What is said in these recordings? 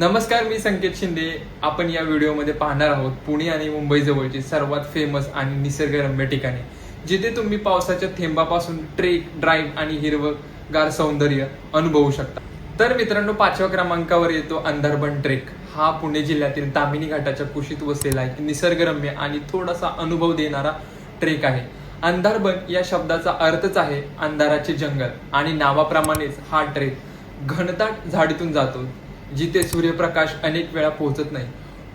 नमस्कार मी संकेत शिंदे. आपण या व्हिडिओमध्ये पाहणार आहोत पुणे आणि मुंबई जवळची सर्वात फेमस आणि निसर्गरम्य ठिकाणे जिथे तुम्ही पावसाच्या थेंबापासून ट्रेक ड्राईव्ह आणि हिरवगार सौंदर्य अनुभवू शकता. तर मित्रांनो पाचव्या क्रमांकावर येतो अंधारबन ट्रेक हा पुणे जिल्ह्यातील दामिनी घाटाच्या कुशीत वसलेला एक निसर्गरम्य आणि थोडासा अनुभव देणारा ट्रेक आहे. अंधारबन या शब्दाचा अर्थच आहे अंधाराचे जंगल आणि नावाप्रमाणेच हा ट्रेक घनदाट झाडीतून जातो. जिथे सूर्यप्रकाश अनेक वेळा पोहोचत नाही.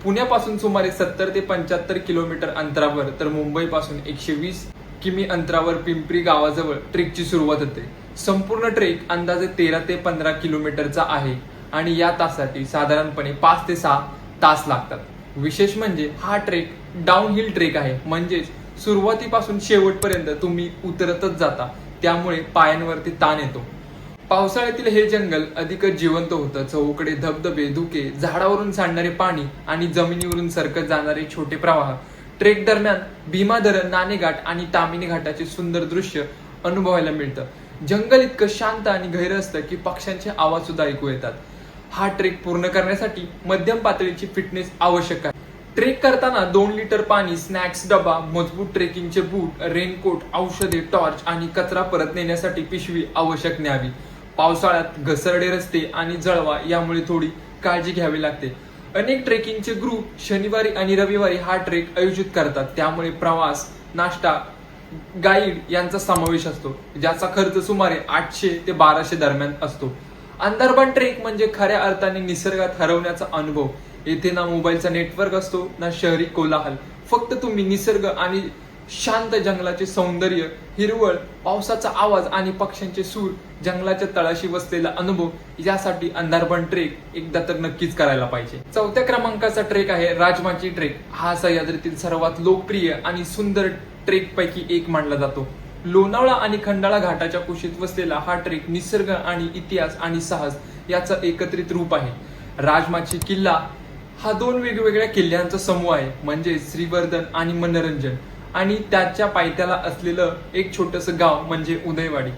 पुण्यापासून सुमारे सत्तर ते पंच्याहत्तर किलोमीटर अंतरावर तर मुंबईपासून एकशे वीस किमी अंतरावर पिंपरी गावाजवळ ट्रेकची सुरुवात होते. संपूर्ण ट्रेक अंदाजे तेरा ते पंधरा किलोमीटरचा आहे आणि या तासासाठी साधारणपणे पाच ते सहा तास लागतात. विशेष म्हणजे हा ट्रेक डाऊनहिल ट्रेक आहे. म्हणजेच सुरुवातीपासून शेवटपर्यंत तुम्ही उतरतच जाता. त्यामुळे पायांवरती ताण येतो. पावसाळ्यातील हे जंगल अधिकच जिवंत होतं. चौकडे धबधबे धुके झाडावरून सांडणारे पाणी आणि जमिनीवरून सरकत जाणारे छोटे प्रवाह. ट्रेक दरम्यान भीमा धरण नाणेघाट आणि तामिनी घाटाचे सुंदर दृश्य अनुभवायला मिळतं. जंगल इतकं शांत आणि गहिरं असतं की पक्ष्यांचे आवाज सुद्धा ऐकू येतात. हा ट्रेक पूर्ण करण्यासाठी मध्यम पातळीची फिटनेस आवश्यक आहे. ट्रेक करताना दोन लिटर पाणी स्नॅक्स डबा मजबूत ट्रेकिंगचे बूट रेनकोट औषधे टॉर्च आणि कचरा परत नेण्यासाठी पिशवी आवश्यक न्यावी. पावसाळ्यात घसरडे रस्ते आणि जळवा यामुळे थोडी काळजी घ्यावी लागते. अनेक ट्रेकिंगचे ग्रुप शनिवारी आणि रविवारी हा ट्रेक आयोजित करतात. त्यामुळे प्रवास नाश्ता गाईड यांचा समावेश असतो ज्याचा खर्च सुमारे आठशे ते बाराशे दरम्यान असतो. अंधारबान ट्रेक म्हणजे खऱ्या अर्थाने निसर्गात हरवण्याचा अनुभव. येथे ना मोबाईलचा नेटवर्क असतो ना शहरी कोलाहल. फक्त तुम्ही निसर्ग आणि शांत जंगलाचे सौंदर्य हिरवळ पावसाचा आवाज आणि पक्ष्यांचे सूर जंगलाच्या तळाशी वसलेला अनुभव यासाठी अंधारबन ट्रेक एकदा तर नक्कीच करायला पाहिजे. चौथ्या क्रमांकाचा ट्रेक आहे राजमाची ट्रेक हा सह्याद्रीतील सर्वात लोकप्रिय आणि सुंदर ट्रेक पैकी एक मानला जातो. लोणावळा आणि खंडाळा घाटाच्या कुशीत वसलेला हा ट्रेक निसर्ग आणि इतिहास आणि साहस याचं एकत्रित रूप आहे. राजमाची किल्ला हा दोन वेगवेगळ्या किल्ल्यांचा समूह आहे म्हणजे श्रीवर्धन आणि मनोरंजन. आणि त्याच्या पायथ्याला असलेलं एक छोटस गाव म्हणजे उदयवाडी.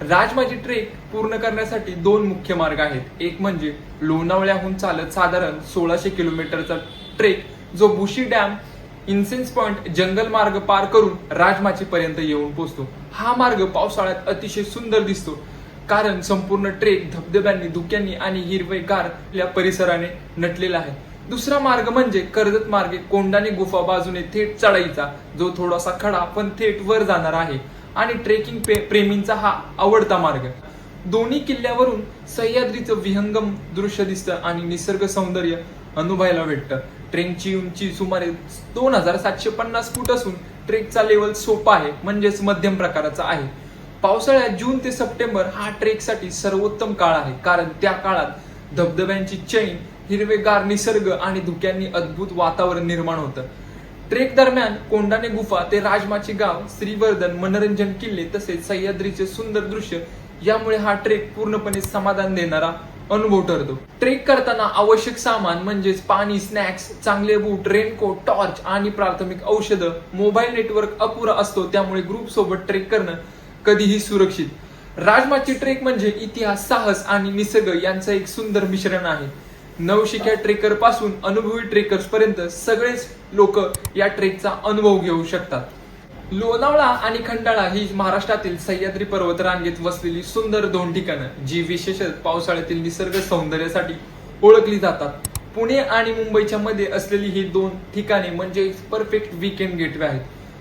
राजमाची ट्रेक पूर्ण करण्यासाठी दोन मुख्य मार्ग आहेत. एक म्हणजे लोणावळ्याहून चालत साधारण सोळाशे किलोमीटरचा ट्रेक जो बुशी डॅम इन्सेन्स पॉइंट जंगल मार्ग पार करून राजमाची पर्यंत येऊन पोहोचतो. हा मार्ग पावसाळ्यात अतिशय सुंदर दिसतो कारण संपूर्ण ट्रेक धबधब्यांनी धुक्यांनी आणि हिरवेगार या परिसराने नटलेला आहे. दुसरा मार्ग म्हणजे कर्जत मार्गे कोंडाने गुफा बाजूने थेट चढाईचा जो थोडासा खडा पण थेट वर जाणार आहे. आणि ट्रेकिंग पे- प्रेमींचा हा आवडता मार्ग. दोन्ही किल्ल्यावरून सह्याद्रीचं विहंगम दृश्य दिसतं आणि निसर्ग सौंदर्य अनुभवायला भेटतं. ट्रेकची उंची सुमारे दोन हजार सातशे पन्नास फूट असून ट्रेकचा लेवल सोपा आहे म्हणजेच मध्यम प्रकाराचा आहे. पावसाळ्यात जून ते सप्टेंबर हा ट्रेकसाठी सर्वोत्तम काळ आहे कारण त्या काळात धबधब्यांची चैन हिरवेगार निसर्ग आणि धुक्यांनी अद्भुत वातावरण निर्माण होतं. ट्रेक दरम्यान कोंडाणे गुफा ते राजमाचे गाव श्रीवर्धन मनोरंजन किल्ले तसेच सह्याद्रीचे सुंदर दृश्य यामुळे हा ट्रेक पूर्णपणे समाधान देणारा अनुभव ठरतो. ट्रेक करताना आवश्यक सामान म्हणजेच पाणी स्नॅक्स चांगले बूट रेनकोट टॉर्च आणि प्राथमिक औषधं मोबाईल नेटवर्क अपुरा असतो त्यामुळे ग्रुप सोबत ट्रेक करणं कधीही सुरक्षित. राजमाची ट्रेक म्हणजे इतिहास साहस आणि निसर्ग यांचं एक सुंदर मिश्रण आहे. नवशिक्या ट्रेकरपासून अनुभवी ट्रेकर्स पर्यंत सगळेच लोक या ट्रेकचा अनुभव घेऊ शकतात. लोणावळा आणि खंडाळा ही महाराष्ट्रातील सह्याद्री पर्वत रांगेत वसलेली सुंदर दोन ठिकाणं जी विशेषतः पावसाळ्यातील निसर्ग सौंदर्यासाठी ओळखली जातात. पुणे आणि मुंबईच्या मध्ये असलेली ही दोन ठिकाणे म्हणजे परफेक्ट वीकेंड गेटवे आहेत.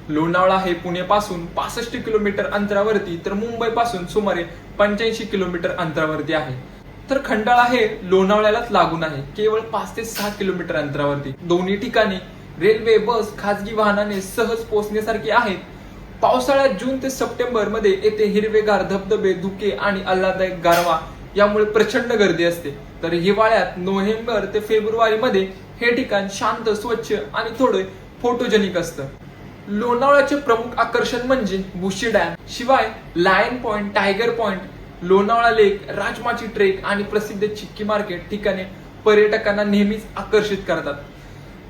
लोणावळा हे पुणेपासून पासष्ट किलोमीटर अंतरावरती तर मुंबईपासून सुमारे पंच्याऐंशी किलोमीटर अंतरावरती आहे. तर खंडाळा हे लोणावळ्यालाच लागून आहे. केवळ पाच ते सहा किलोमीटर अंतरावरती. दोन्ही ठिकाणी रेल्वे बस खाजगी वाहनाने सहज पोहोचण्यासारखी आहेत. पावसाळ्यात जून ते सप्टेंबरमध्ये येथे हिरवेगार धबधबे धुके आणि आल्हाददायक गारवा यामुळे प्रचंड गर्दी असते. तर हिवाळ्यात नोव्हेंबर ते फेब्रुवारी मध्ये हे ठिकाण शांत स्वच्छ आणि थोडे फोटोजेनिक असतं. लोणावळ्याचे प्रमुख आकर्षण म्हणजे बुशी डॅम. शिवाय lion point tiger point Lonavala lake Rajmachi trek आणि प्रसिद्ध चिक्की मार्केट ठिकाणे पर्यटकांना नेहमीच आकर्षित करतात.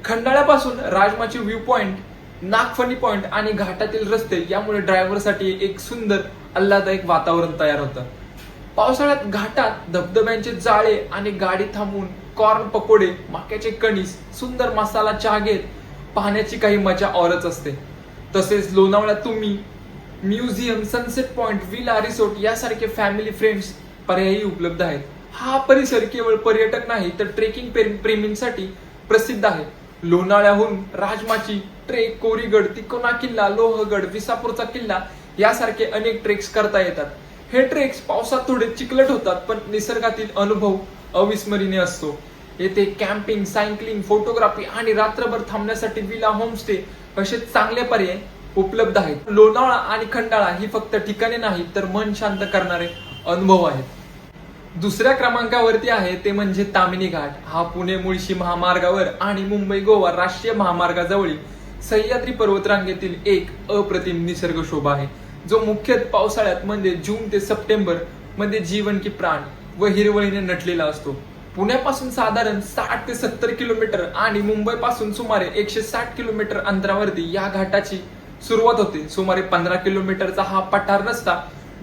खंडाळ्यापासून Rajmachi view point Nagphani point आणि घाटातील रस्ते यामुळे ड्रायव्हरसाठी एक सुंदर आल्हादायक वातावरण तयार होतं. पावसाळ्यात घाटात धबधब्यांचे जाळे आणि गाडी थांबवून कॉर्न पकोडे मक्याचे कणीस सुंदर मसाला चहा घेत पाहण्याची काही मजा औरच असते. तसेच लोणावळ्यात तुम्ही museum sunset point villa resort यासारखे फॅमिली फ्रेंड्स पर्यायी उपलब्ध आहेत. हा परिसर केवळ पर्यटक नाही तर ट्रेकिंग प्रेमींसाठी प्रसिद्ध आहे. लोणाळ्याहून राजमाची ट्रेक कोरीगड तिकोना किल्ला लोहगड विसापूरचा किल्ला यासारखे अनेक ट्रेक्स करता येतात. हे ट्रेक्स पावसात थोडे चिकलट होतात पण निसर्गातील अनुभव अविस्मरणीय असतो. येथे कॅम्पिंग सायकलिंग फोटोग्राफी आणि रात्रभर थांबण्यासाठी विला होमस्टे असे चांगले पर्याय उपलब्ध आहेत. लोणावळा आणि खंडाळा ही फक्त ठिकाणे नाही तर मन शांत करणारे अनुभव आहेत. दुसऱ्या क्रमांकावरती आहे ते म्हणजे तामिनी घाट. हा पुणे मुळशी महामार्गावर आणि मुंबई गोवा राष्ट्रीय महामार्गाजवळील सह्याद्री पर्वतरांगेतील एक अप्रतिम निसर्ग शोभा आहे जो मुख्यतः पावसाळ्यात म्हणजे जून ते सप्टेंबरमध्ये जीवन की प्राण व हिरवळीने नटलेला असतो. पुण्यापासून साधारण साठ ते सत्तर किलोमीटर आणि मुंबईपासून सुमारे एकशे साठ किलोमीटर अंतरावरती या घाटाची सुरुवात होते. सुमारे पंधरा किलोमीटरचा हा पठार रस्ता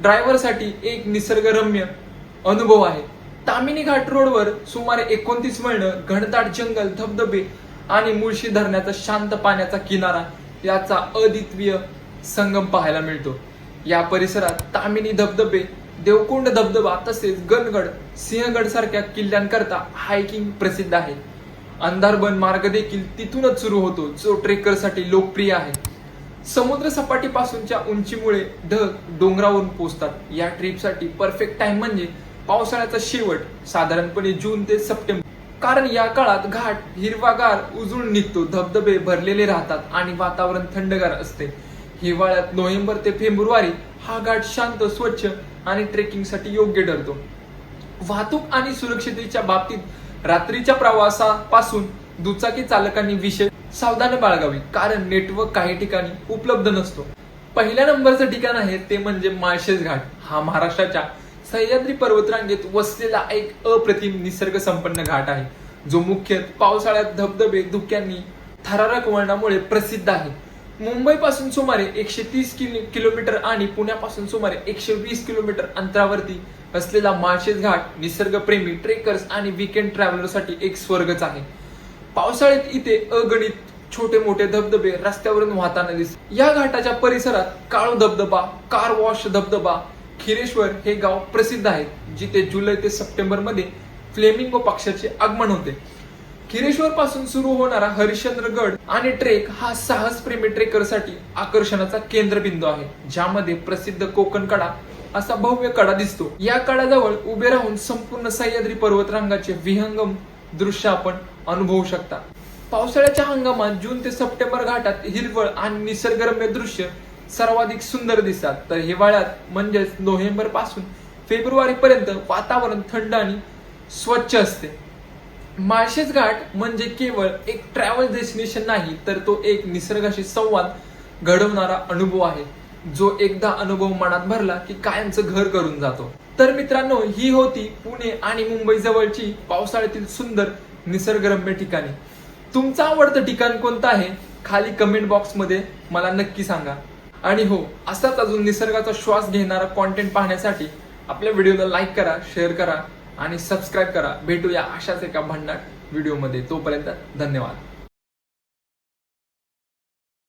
ड्रायव्हरसाठी एक निसर्गरम्य अनुभव आहे. तामिनी घाट रोडवर सुमारे एकोणतीस वळणं घनदाट जंगल धबधबे आणि मुळशी धरणाचा शांत पाण्याचा किनारा याचा अद्वितीय संगम पाहायला मिळतो. या परिसरात तामिनी धबधबे देवकुंड धबधबा तसेच गणगड सिंहगड सारख्या किल्ल्यांकरता हायकिंग प्रसिद्ध आहे. अंधारबन मार्ग देखील तिथूनच सुरू होतो जो ट्रेकरसाठी लोकप्रिय आहे. समुद्र सपाटीपासूनच्या उंचीमुळे ढग डोंगरावरून पोचतात. या ट्रिपसाठी परफेक्ट टाइम म्हणजे पावसाळ्याचा शेवट साधारणपणे जून ते सप्टेंबर. कारण या काळात घाट हिरवागार उजळून निघतो धबधबे भरलेले राहतात आणि वातावरण थंडगार असते. हिवाळ्यात नोव्हेंबर ते फेब्रुवारी हा घाट शांत स्वच्छ आणि ट्रेकिंगसाठी योग्य ठरतो. वाहतूक आणि सुरक्षितेच्या बाबतीत रात्रीच्या प्रवासापासून दुचाकी चालकांनी विशेष सावधान बाळगावी कारण नेटवर्क काही ठिकाणी उपलब्ध नसतो. पहिल्या नंबरचं ठिकाण आहे ते म्हणजे माळशेज घाट. हा महाराष्ट्राच्या सह्याद्री पर्वतरांगेत वसलेला एक अप्रतिम निसर्ग संपन्न घाट आहे. जो मुख्यतः पावसाळ्यात धबधबे धुक्यांनी थरारक वळणामुळे प्रसिद्ध आहे. मुंबईपासून सुमारे एकशे तीस किलोमीटर आणि पुण्यापासून सुमारे एकशे वीस किलोमीटर अंतरावरती असलेला माळशेज घाट निसर्गप्रेमी ट्रेकर्स आणि विकेंड ट्रॅव्हलरसाठी एक स्वर्गच आहे. पावसाळ्यात इथे अगणित छोटे मोठे धबधबे रस्त्यावरून वाहताना दिसत या घाटाच्या परिसरात काळू धबधबा कार वॉश धबधबा खिरेश्वर हे गाव प्रसिद्ध आहे जिथे जुलै ते सप्टेंबरमध्ये फ्लेमिंगो पक्षाचे आगमन होते. खिरेश्वर पासून सुरू होणारा हरिश्चंद्रगड आणि ट्रेक हा साहसप्रेमी ट्रेकरसाठी आकर्षणाचा केंद्रबिंदू आहे ज्यामध्ये प्रसिद्ध कोकण कडा असा भव्य कडा दिसतो. या कडाजवळ उभे राहून संपूर्ण सह्याद्री पर्वतरांगाचे विहंगम दृश्य आपण अनुभवू शकता. पावसाळ्याच्या हंगामात जून ते सप्टेंबर घाटात हिरवळ आणि निसर्गरम्य दृश्य सर्वाधिक सुंदर दिसतात. तर हिवाळ्यात म्हणजेच नोव्हेंबरपासून फेब्रुवारी पर्यंत वातावरण थंड आणि स्वच्छ असते. माळशेज घाट म्हणजे केवळ एक ट्रॅव्हल डेस्टिनेशन नाही तर तो एक निसर्गाशी संवाद घडवणारा अनुभव आहे जो एकदा अनुभव मनात भरला की कायमचं घर करून जातो. तर मित्रांनो ही होती पुणे आणि मुंबई जवळची पावसाळ्यातील सुंदर निसर्गरम्य ठिकाणी. तुमचं आवडतं ठिकाण कोणतं आहे? खाली कमेंट बॉक्समध्ये मला नक्की सांगा. आणि हो असाच अजून निसर्गाचा श्वास घेणारा कॉन्टेंट पाहण्यासाठी आपल्या व्हिडिओला लाईक करा शेअर करा आणि सबस्क्राईब करा. भेटूया अशाच एका भन्नाट व्हिडिओमध्ये तोपर्यंत धन्यवाद.